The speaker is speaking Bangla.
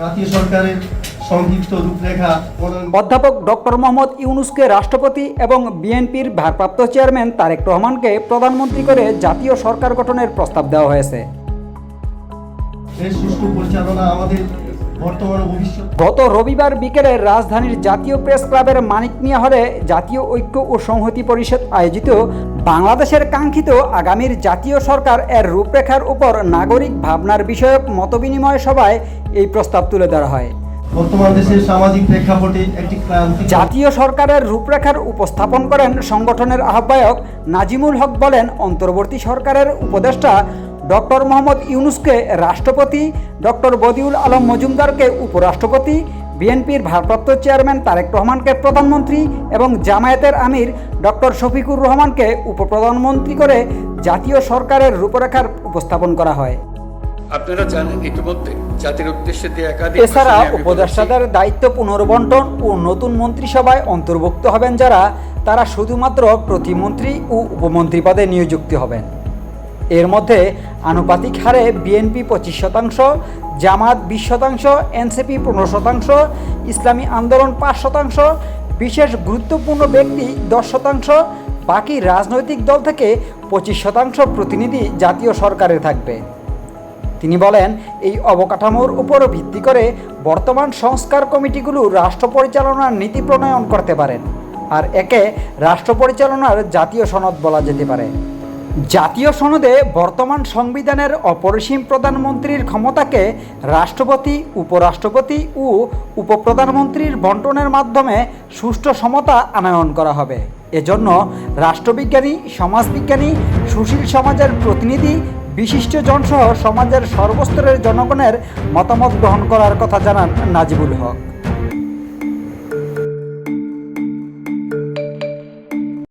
জাতীয় সরকারের সংক্ষিপ্ত রূপরেখা অধ্যাপক ডক্টর মোহাম্মদ ইউনুসকে রাষ্ট্রপতি এবং বিএনপির ভারপ্রাপ্ত চেয়ারম্যান তারেক রহমানকে প্রধানমন্ত্রী করে জাতীয় সরকার গঠনের প্রস্তাব দেওয়া হয়েছে। সুষ্ঠু পরিচালনা আমাদের গত রবিবার বিকেলে রাজধানীর জাতীয় প্রেস ক্লাবের মানিক মিয়া হলে জাতীয় ঐক্য ও সংহতি পরিষদ আয়োজিত বাংলাদেশের কাঙ্ক্ষিত আগামীর জাতীয় সরকার এর রূপরেখার উপর নাগরিক ভাবনার বিষয়ক মতবিনিময় সভায় এই প্রস্তাব তুলে ধরা হয়। বর্তমান দেশের সামাজিক প্রেক্ষাপটে একটি ক্রান্তি জাতীয় সরকারের রূপরেখার উপস্থাপন করেন সংগঠনের আহ্বায়ক নাজিমুল হক বলেন, অন্তর্বর্তী সরকারের উপদেষ্টা ডক্টর মোহাম্মদ ইউনুসকে রাষ্ট্রপতি ডক্টর বদিউল আলম মজুমদারকে উপরাষ্ট্রপতি, বিএনপির ভারপ্রাপ্ত চেয়ারম্যান তারেক রহমানকে প্রধানমন্ত্রী এবং জামায়াতের আমির ডক্টর শফিকুর রহমানকে উপপ্রধানমন্ত্রী করে জাতীয় সরকারের রূপরেখার উপস্থাপন করা হয়। আপনারা জানেন ইতিমধ্যে জাতির উদ্দেশ্যে দিয়ে একাধিক এছাড়া উপদেষ্টাদের দায়িত্ব পুনর্বন্টন ও নতুন মন্ত্রিসভায় অন্তর্ভুক্ত হবেন যারা তারা শুধুমাত্র প্রতিমন্ত্রী ও উপমন্ত্রী পদে নিয়োযুক্ত হবেন। এর মধ্যে আনুপাতিক হারে বিএনপি পঁচিশ শতাংশ জামাত বিশ শতাংশ এনসিপি পনেরো শতাংশ ইসলামী আন্দোলন পাঁচ শতাংশ বিশেষ গুরুত্বপূর্ণ ব্যক্তি দশ শতাংশ বাকি রাজনৈতিক দল থেকে পঁচিশ শতাংশ প্রতিনিধি জাতীয় সরকারে থাকবে। তিনি বলেন, এই অবকাঠামোর উপর ভিত্তি করে বর্তমান সংস্কার কমিটিগুলো রাষ্ট্র পরিচালনার নীতি প্রণয়ন করতে পারেন আর একে রাষ্ট্র পরিচালনার জাতীয় সনদ বলা যেতে পারে। জাতীয় সনদে বর্তমান সংবিধানের অপরিসীম প্রধানমন্ত্রীর ক্ষমতাকে রাষ্ট্রপতি, উপরাষ্ট্রপতি ও উপপ্রধানমন্ত্রীর বন্টনের মাধ্যমে সুষ্ঠু সমতা আনয়ন করা হবে। এজন্য রাষ্ট্রবিজ্ঞানী, সমাজবিজ্ঞানী, সুশীল সমাজের প্রতিনিধি বিশিষ্ট জনসহ সমাজের সর্বস্তরের জনগণের মতামত গ্রহণ করার কথা জানান নাজিবুল হক।